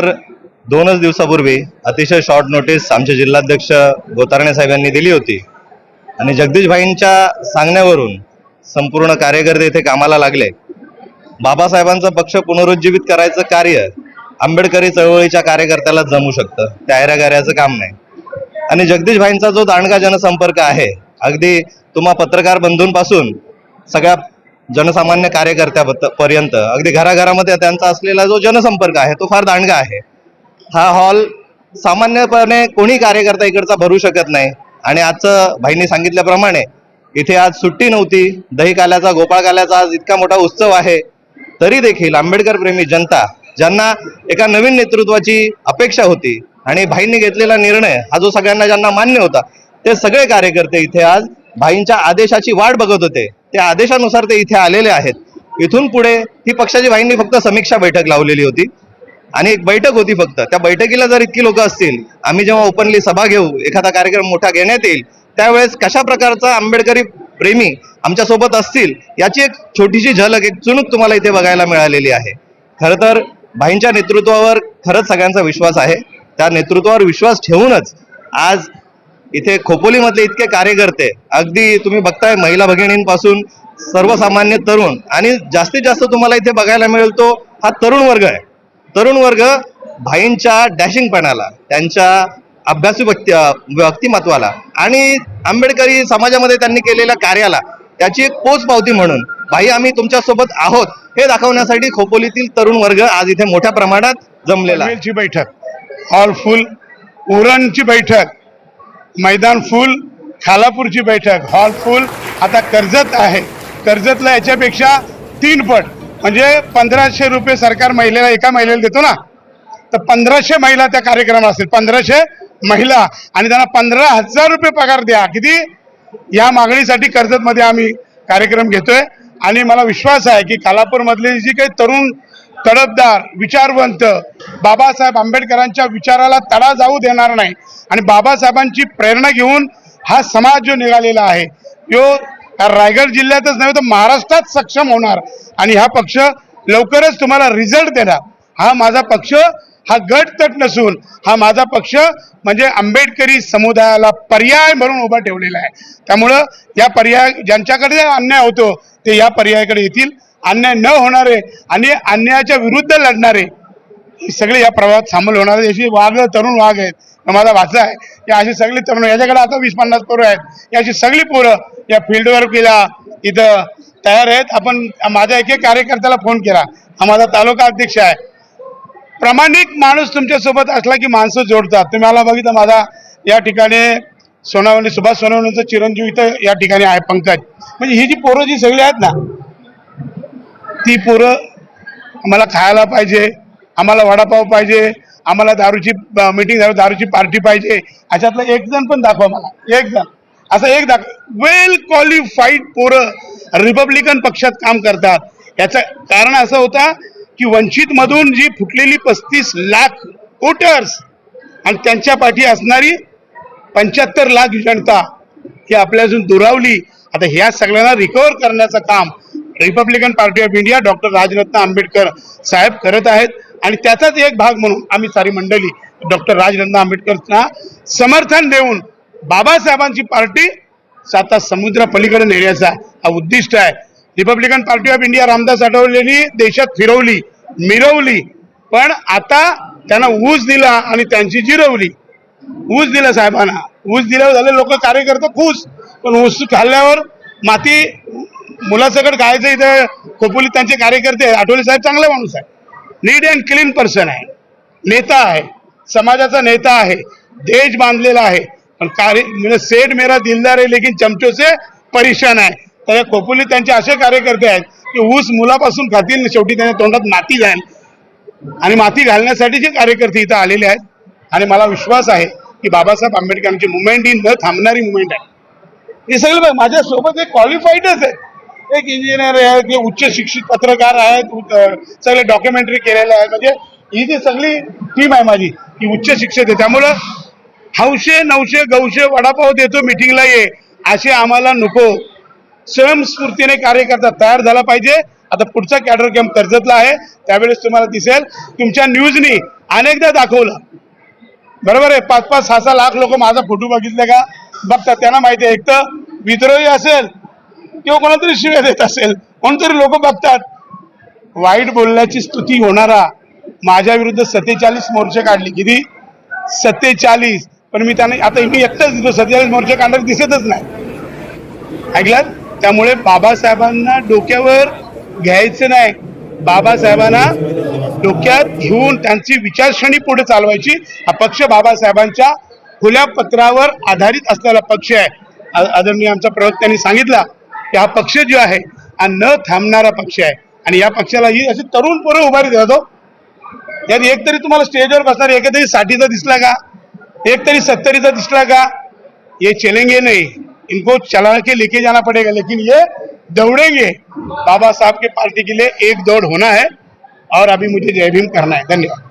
तर दोनच दिवसापूर्वी अतिशय शॉर्ट नोटीस आमचे जिल्हाध्यक्ष गोतारणे साहेबांनी दिली होती. आणि जगदीश भाईंच्या सांगण्यावरून संपूर्ण कार्यकर्ते इथे कामाला लागले. बाबासाहेबांचा पक्ष पुनरुज्जीवित करायचं कार्य आंबेडकरी चळवळीच्या कार्यकर्त्याला जमू शकतं. त्या गाऱ्याचं काम नाही. आणि जगदीश भाईंचा जो दांडगा जनसंपर्क आहे अगदी तुम्हा पत्रकार बंधूंपासून सगळ्या जनसामान्य कार्यकर्त्यापर्यंत. अगदी घराघरामध्ये त्यांचा असलेला जो जनसंपर्क आहे तो फार दांडगा आहे. हा हॉल सामान्यपणे कोणी कार्यकर्ता इकडचा भरू शकत नाही. आणि आजचं भाईंनी सांगितल्याप्रमाणे इथे आज सुट्टी नव्हती दही काल्याचा गोपाळ काल्याचा आज इतका मोठा उत्सव आहे. तरी देखील आंबेडकर प्रेमी जनता ज्यांना एका नवीन नेतृत्वाची अपेक्षा होती आणि भाईंनी घेतलेला निर्णय हा जो सगळ्यांना ज्यांना मान्य होता ते सगळे कार्यकर्ते इथे आज भाईंच्या आदेशाची वाट बघत होते. त्या आदेशानुसार ते इथे आलेले आहेत. इथून पुढे ही पक्षाची बाईंनी फक्त समीक्षा बैठक लावलेली होती. आणि एक बैठक होती फक्त. त्या बैठकीला जर इतकी लोक असतील आम्ही जेव्हा ओपनली सभा घेऊ एखादा कार्यक्रम मोठा घेण्यात येईल त्यावेळेस कशा प्रकारचा आंबेडकरी प्रेमी आमच्यासोबत असतील याची एक छोटीशी झलक एक चुणूक तुम्हाला इथे बघायला मिळालेली आहे. खरं तर भाईंच्या नेतृत्वावर खरंच सगळ्यांचा विश्वास आहे. त्या नेतृत्वावर विश्वास ठेवूनच आज इथे खोपोलीमधले इतके कार्यकर्ते अगदी तुम्ही बघताय महिला भगिनींपासून सर्वसामान्य तरुण आणि जास्तीत जास्त तुम्हाला इथे बघायला मिळेल तो हा तरुण वर्ग आहे. तरुण वर्ग भाईंच्या डॅशिंगपणाला त्यांच्या अभ्यासू व्यक्ती व्यक्तिमत्वाला आणि आंबेडकरी समाजामध्ये त्यांनी केलेल्या कार्याला त्याची एक पोच पावती म्हणून भाई आम्ही तुमच्यासोबत आहोत हे दाखवण्यासाठी खोपोलीतील तरुण वर्ग आज इथे मोठ्या प्रमाणात जमलेला आहे. बैठक हॉल फुल उरणची बैठक मैदान फुल खालापूरची बैठक हॉल फुल. आता कर्जत आहे. कर्जतला याच्यापेक्षा तीन पट. म्हणजे पंधराशे रुपये सरकार महिलेला एका महिलेला देतो ना? तर पंधराशे महिला त्या कार्यक्रमात असतील. पंधराशे महिला. आणि त्यांना पंधरा हजार रुपये पगार द्या. किती? या मागणीसाठी कर्जतमध्ये आम्ही कार्यक्रम घेतोय. आणि मला विश्वास आहे की खालापूरमधली जी काही तरुण तडफदार विचारवंत बाबासाहेब आंबेडकरांच्या विचाराला तडा जाऊ देणार नाही. आणि बाबासाहेबांची प्रेरणा घेऊन हा समाज जो निघालेला आहे तो रायगड जिल्ह्यातच नव्हे तर महाराष्ट्रात सक्षम होणार. आणि हा पक्ष लवकरच तुम्हाला रिझल्ट देणार. हा माझा पक्ष हा गट तट नसून हा माझा पक्ष म्हणजे आंबेडकरी समुदायाला पर्याय म्हणून उभा ठेवलेला आहे. त्यामुळं या पर्याय ज्यांच्याकडे अन्याय होतो ते या पर्यायाकडे येतील. अन्याय न होणारे आणि अन्यायाच्या विरुद्ध लढणारे हे सगळे या प्रवाहात सामील होणार. अशी वाघ तरुण वाघ आहेत. माझा वाचा आहे. की अशी सगळी तरुण याच्याकडे आता वीस पन्नास पोरं आहेत. ही अशी सगळी पोरं या फील्डवर केला इथं तयार आहेत. आपण माझ्या एक एक कार्यकर्त्याला फोन केला. हा माझा तालुका अध्यक्ष आहे. प्रामाणिक माणूस तुमच्यासोबत असला की माणसं जोडतात. तुम्ही मला बघितलं माझा या ठिकाणी सोनावणे सुभाष सोनावणेचं चिरंजीव इथं या ठिकाणी आहे पंकज. म्हणजे ही जी पोरं जी सगळी आहेत ना ती पोरं आम्हाला खायला पाहिजे आम्हाला वडापाव पाहिजे आम्हाला दारूची मीटिंग झाली दारूची पार्टी पाहिजे. अशातलं एक जण पण दाखवा मला. एक जण. असं एक दाखव वेल क्वालिफाईड पोरं रिपब्लिकन पक्षात काम करतात. याचं कारण असं होता की वंचितमधून जी फुटलेली पस्तीस लाख वोटर्स आणि त्यांच्या पाठी असणारी पंच्याहत्तर लाख जनता ही आपल्यापासून दुरावली. आता ह्या सगळ्यांना रिकवर करण्याचं काम Republican Party of India doctor Rajratna Ambedkar साहेब करत आहेत. आणि त्याचाच एक भाग म्हणून आम्ही सारी मंडळी डॉक्टर राजरत्न आंबेडकरना समर्थन देऊन बाबासाहेबांची पार्टी साता समुद्र पलीकडे नेण्याचा हा उद्दिष्ट आहे. Republican Party of India Ramdas आठवलेंनी देशात फिरवली मिरवली. पण आता त्यांना ऊस दिला आणि त्यांची जिरवली. ऊस दिला साहेबांना. ऊस दिल्यावर झाले लोक कार्यकर्ते खुश पण ऊस खाल्ल्यावर माती मुलासकट गायचं इथं खोपोली त्यांचे कार्यकर्ते आहेत. आठवले साहेब चांगला माणूस आहे. नीट अँड क्लीन पर्सन आहे. नेता आहे. समाजाचा नेता आहे. देश बांधलेला आहे. पण कार्य म्हणजे सेठ मेरा दिलदार आहे लेकिन चमचो से परेशान आहे. तर या त्यांचे असे कार्यकर्ते आहेत की ऊस मुलापासून खातील शेवटी त्यांच्या तोंडात माती जाईल. आणि माती घालण्यासाठी जे कार्यकर्ते इथं आलेले आहेत. आणि मला विश्वास आहे की बाबासाहेब आंबेडकरांची मुवमेंट ही न थांबणारी मुवमेंट आहे. हे सगळं माझ्यासोबत एक क्वालिफाईडच आहे एक इंजिनियर आहे ते उच्च शिक्षित पत्रकार आहेत सगळे डॉक्युमेंटरी केलेले आहेत म्हणजे ही जी सगळी टीम आहे माझी की उच्च शिक्षित आहे. त्यामुळं हौशे नऊशे गौशे वडापाव देतो मिटिंगला ये असे आम्हाला नको. स्वयंस्फूर्तीने कार्यकर्ता तयार झाला पाहिजे. आता पुढचा कॅडर कॅम्प कर्जतला आहे. त्यावेळेस तुम्हाला दिसेल तुमच्या न्यूजनी अनेकदा दाखवलं. बरोबर आहे? पाच पाच सहा सहा लाख लोक माझा फोटो बघितले का? बघतात त्यांना माहिती आहे. एक तर विद्रोही असेल किंवा कोणातरी शिव्या देत असेल कोणतरी लोक बघतात. वाईट बोलण्याची स्तुती होणारा माझ्या विरुद्ध सत्तेचाळीस मोर्चे काढले. किती? सत्तेचाळीस. पण मी त्यांना आता मी एकटाच दिसतो सत्तेचाळीस मोर्चे काढणार दिसतच नाही. ऐकलात त्यामुळे बाबासाहेबांना डोक्यावर घ्यायचं नाही. बाबासाहेबांना डोक्यात घेऊन त्यांची विचारश्रेणी पुढे चालवायची. हा पक्ष बाबासाहेबांच्या खुल्या पत्रावर आधारित असलेला पक्ष आहे. आदरणीय आमचा प्रवक्त्यांनी सांगितला. की हा पक्ष जो आहे हा न थांबणारा पक्ष आहे. आणि या पक्षाला ही अशी तरुण पोरं उभारी देतो हो. यात एक तरी तुम्हाला स्टेजवर बसणार एक तरी साठीचा दिसला का? एक तरी सत्तरीचा दिसला का? ये चलेंगे नहीं. इनको चला के लेके जाना पड़ेगा लेकिन ये दौड़ेंगे. बाबा साहब के पार्टी के लिए एक दौड़ होना है और अभी मुझे जय भीम करना है. धन्यवाद.